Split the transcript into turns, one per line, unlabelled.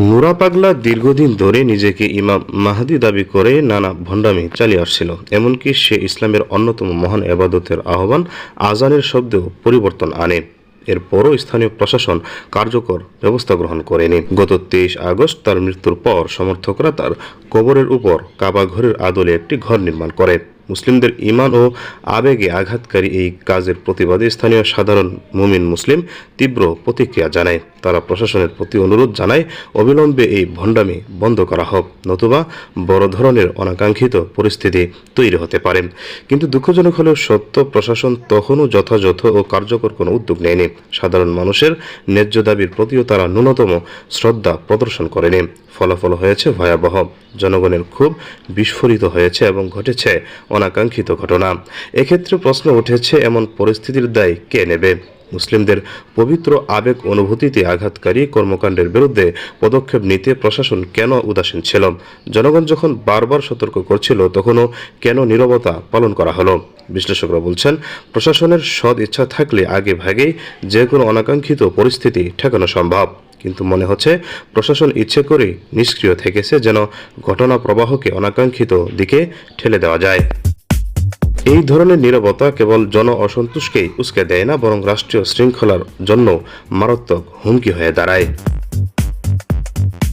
নুরা পাগলা দীর্ঘদিন ধরে নিজেকে ইমাম মাহাদি দাবি করে নানা ভণ্ডামি চালিয়ে আসছিল। এমনকি সে ইসলামের অন্যতম মহান এবাদতের আহ্বান আজানের শব্দেও পরিবর্তন আনে। এরপরও স্থানীয় প্রশাসন কার্যকর ব্যবস্থা গ্রহণ করেনি। গত তেইশ আগস্ট তার মৃত্যুর পর সমর্থকরা তার কবরের উপর কাবা ঘরের আদলে একটি ঘর নির্মাণ করে। মুসলিমদের ইমান ও আবেগে আঘাতকারী এই কাজের প্রতিবাদে স্থানীয় সাধারণ মুমিন মুসলিম তীব্র প্রতিক্রিয়া জানায়। তারা প্রশাসনের প্রতি অনুরোধ জানায়, অবিলম্বে এই ভণ্ডামি বন্ধ করা হোক, নতুবা বড় ধরনের অনাকাঙ্ক্ষিত পরিস্থিতি তৈরি হতে পারে। কিন্তু দুঃখজনক হলেও সত্য, প্রশাসন তখনও যথাযথ ও কার্যকর কোনো উদ্যোগ নেয়নি। সাধারণ মানুষের ন্যায্য দাবির প্রতিও তারা ন্যূনতম শ্রদ্ধা প্রদর্শন করেনি। ফলাফল হয়েছে ভয়াবহ। জনগণের খুব বিস্ফোরিত হয়েছে এবং ঘটেছে অনাকাঙ্ক্ষিত ঘটনা। এক্ষেত্রে প্রশ্ন উঠেছে, এমন পরিস্থিতির দায় কে নেবে? মুসলিমদের পবিত্র আবেগ অনুভূতিতে আঘাতকারী কর্মকাণ্ডের বিরুদ্ধে পদক্ষেপ নিতে প্রশাসন কেন উদাসীন ছিল? জনগণ যখন বারবার সতর্ক করছিল, তখনও কেন নীরবতা পালন করা হলো? বিশ্লেষকরা বলছেন, প্রশাসনের সদ ইচ্ছা থাকলে আগে ভাগেই যে কোনো অনাকাঙ্ক্ষিত পরিস্থিতি ঠেকানো সম্ভব। কিন্তু মনে হচ্ছে প্রশাসন ইচ্ছে করে নিষ্ক্রিয় থেকেছে যেন ঘটনা প্রবাহকে অনাকাঙ্ক্ষিত দিকে ঠেলে দেওয়া যায়। এই ধরনের নিরবতা কেবল জন অসন্তোষকেই উস্কে দেয় না, বরং রাষ্ট্রীয় শৃঙ্খলার জন্য মারাত্মক হুমকি হয়ে দাঁড়ায়।